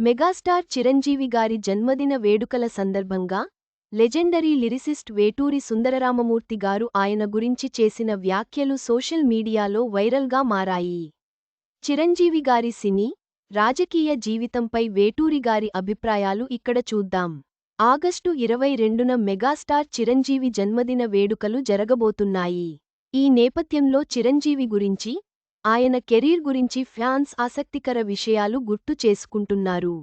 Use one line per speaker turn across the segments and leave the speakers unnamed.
Megastar Chiranjeevi గారి జన్మదిన వేడుకల సందర్భంగా లెజెండరీ లిరిసిస్ట్ వేటూరి సుందరరామమూర్తి గారు ఆయన గురించి చేసిన వ్యాఖ్యలు సోషల్ మీడియాలో వైరల్గా మారాయి. చిరంజీవి గారి సినీ రాజకీయ జీవితంపై వేటూరి గారి అభిప్రాయాలు ఇక్కడ చూద్దాం. ఆగస్టు ఇరవై రెండున మెగాస్టార్ చిరంజీవి జన్మదిన వేడుకలు జరగబోతున్నాయి. ఈ నేపథ్యంలో చిరంజీవి గురించి ఆయన కెరీర్ గురించి ఫ్యాన్స్ ఆసక్తికర విషయాలు గుర్తు చేసుకుంటున్నారు.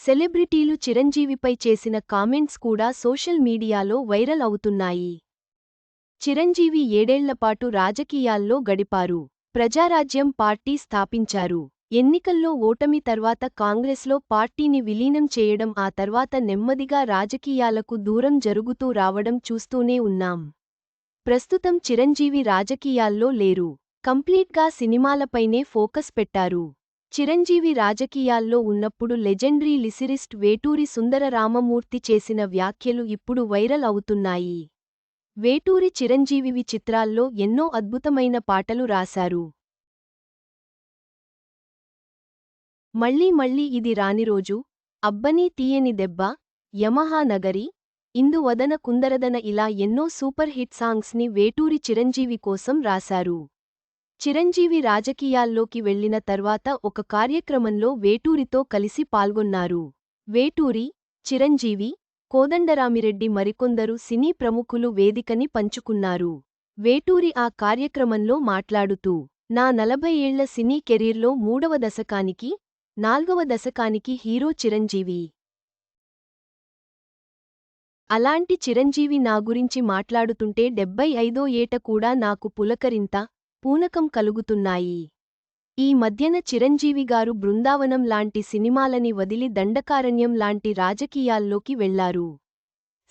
సెలబ్రిటీలు చిరంజీవిపై చేసిన కామెంట్స్ కూడా సోషల్ మీడియాలో వైరల్ అవుతున్నాయి. చిరంజీవి ఏడేళ్ళపాటు రాజకీయాల్లో గడిపారు. ప్రజారాజ్యం పార్టీ స్థాపించారు. ఎన్నికల్లో ఓటమి తర్వాత కాంగ్రెస్లో పార్టీని విలీనం చేయడం ఆ తర్వాత నెమ్మదిగా రాజకీయాలకు దూరం జరుగుతూ రావడం చూస్తూనే ఉన్నాం. ప్రస్తుతం చిరంజీవి రాజకీయాల్లో లేరు. కంప్లీట్గా సినిమాలపైనే ఫోకస్ పెట్టారు. చిరంజీవి రాజకీయాల్లో ఉన్నప్పుడు లెజెండరీ లిసిరిస్ట్ వేటూరి సుందర రామమూర్తి చేసిన వ్యాఖ్యలు ఇప్పుడు వైరల్ అవుతున్నాయి. వేటూరి చిరంజీవివి చిత్రాల్లో ఎన్నో అద్భుతమైన పాటలు రాశారు. మళ్ళీ మళ్ళీ ఇది రానిరోజు అబ్బనీ తీయని దెబ్బ యమహా నగరి ఇందువదన కుందరదన ఇలా ఎన్నో సూపర్ హిట్ సాంగ్స్ని వేటూరి చిరంజీవి కోసం రాశారు. చిరంజీవి రాజకీయాల్లోకి వెళ్ళిన తర్వాత ఒక కార్యక్రమంలో వేటూరితో కలిసి పాల్గొన్నారు. వేటూరి చిరంజీవి కోదండరామిరెడ్డి మరికొందరు సినీ ప్రముఖులు వేదికని పంచుకున్నారు. వేటూరి ఆ కార్యక్రమంలో మాట్లాడుతూ నా నలభై ఏళ్ళ సినీ కెరీర్లో మూడవ దశకానికి నాల్గవ దశకానికి హీరో చిరంజీవి. అలాంటి చిరంజీవి నా గురించి మాట్లాడుతుంటే డెబ్బై ఐదో ఏట కూడా నాకు పులకరింత పూనకం కలుగుతున్నాయి. ఈ మధ్యన చిరంజీవి గారు బృందావనం లాంటి సినిమాలని వదిలి దండకారణ్యం లాంటి రాజకీయాల్లోకి వెళ్ళారు.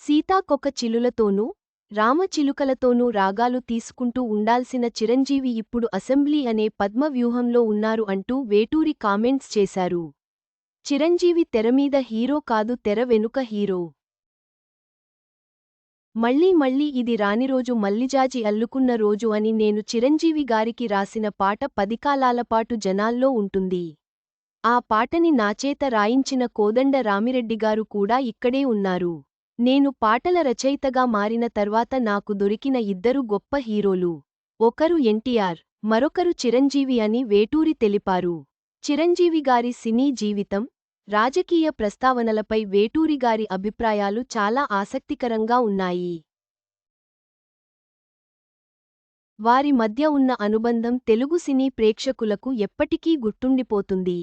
సీతాకొక చిలులతోనూ రామచిలుకలతోనూ రాగాలు తీసుకుంటూ ఉండాల్సిన చిరంజీవి ఇప్పుడు అసెంబ్లీ అనే పద్మవ్యూహంలో ఉన్నారు అంటూ వేటూరి కామెంట్స్ చేశారు. చిరంజీవి తెరమీద హీరో కాదు తెర వెనుక హీరో. మళ్ళీ మళ్ళీ ఇది రానిరోజు మల్లిజాజి అల్లుకున్న రోజు అని నేను చిరంజీవి గారికి రాసిన పాట పదికాలాలపాటు జనాల్లో ఉంటుంది. ఆ పాటని నాచేత రాయించిన కోదండ రామిరెడ్డిగారు కూడా ఇక్కడే ఉన్నారు. నేను పాటల రచయితగా మారిన తర్వాత నాకు దొరికిన ఇద్దరు గొప్ప హీరోలు. ఒకరు ఎన్టీఆర్ మరొకరు చిరంజీవి అని వేటూరి తెలిపారు. చిరంజీవి గారి సినీ జీవితం రాజకీయ ప్రస్తావనలపై వేటూరిగారి అభిప్రాయాలు చాలా ఆసక్తికరంగా ఉన్నాయి. వారి మధ్య ఉన్న అనుబంధం తెలుగు సినీ ప్రేక్షకులకు ఎప్పటికీ గుర్తుండిపోతుంది.